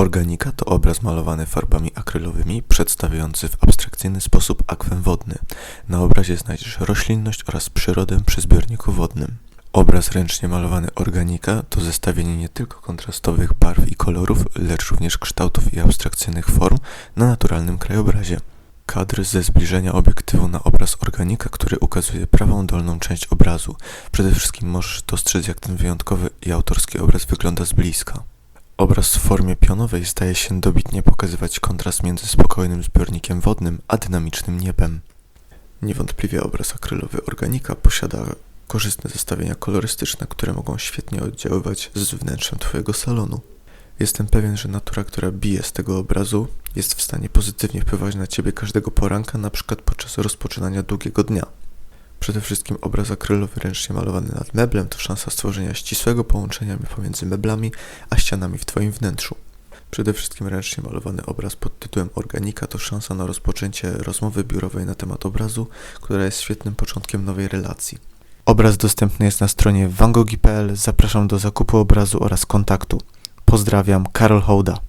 Organika to obraz malowany farbami akrylowymi, przedstawiający w abstrakcyjny sposób akwen wodny. Na obrazie znajdziesz roślinność oraz przyrodę przy zbiorniku wodnym. Obraz ręcznie malowany organika to zestawienie nie tylko kontrastowych barw i kolorów, lecz również kształtów i abstrakcyjnych form na naturalnym krajobrazie. Kadr ze zbliżenia obiektywu na obraz organika, który ukazuje prawą dolną część obrazu. Przede wszystkim możesz dostrzec, jak ten wyjątkowy i autorski obraz wygląda z bliska. Obraz w formie pionowej zdaje się dobitnie pokazywać kontrast między spokojnym zbiornikiem wodnym a dynamicznym niebem. Niewątpliwie obraz akrylowy organika posiada korzystne zestawienia kolorystyczne, które mogą świetnie oddziaływać z wnętrzem Twojego salonu. Jestem pewien, że natura, która bije z tego obrazu, jest w stanie pozytywnie wpływać na Ciebie każdego poranka, na przykład podczas rozpoczynania długiego dnia. Przede wszystkim obraz akrylowy ręcznie malowany nad meblem to szansa stworzenia ścisłego połączenia pomiędzy meblami a ścianami w Twoim wnętrzu. Przede wszystkim ręcznie malowany obraz pod tytułem Organika to szansa na rozpoczęcie rozmowy biurowej na temat obrazu, która jest świetnym początkiem nowej relacji. Obraz dostępny jest na stronie vangogi.pl. Zapraszam do zakupu obrazu oraz kontaktu. Pozdrawiam, Karol Hołda.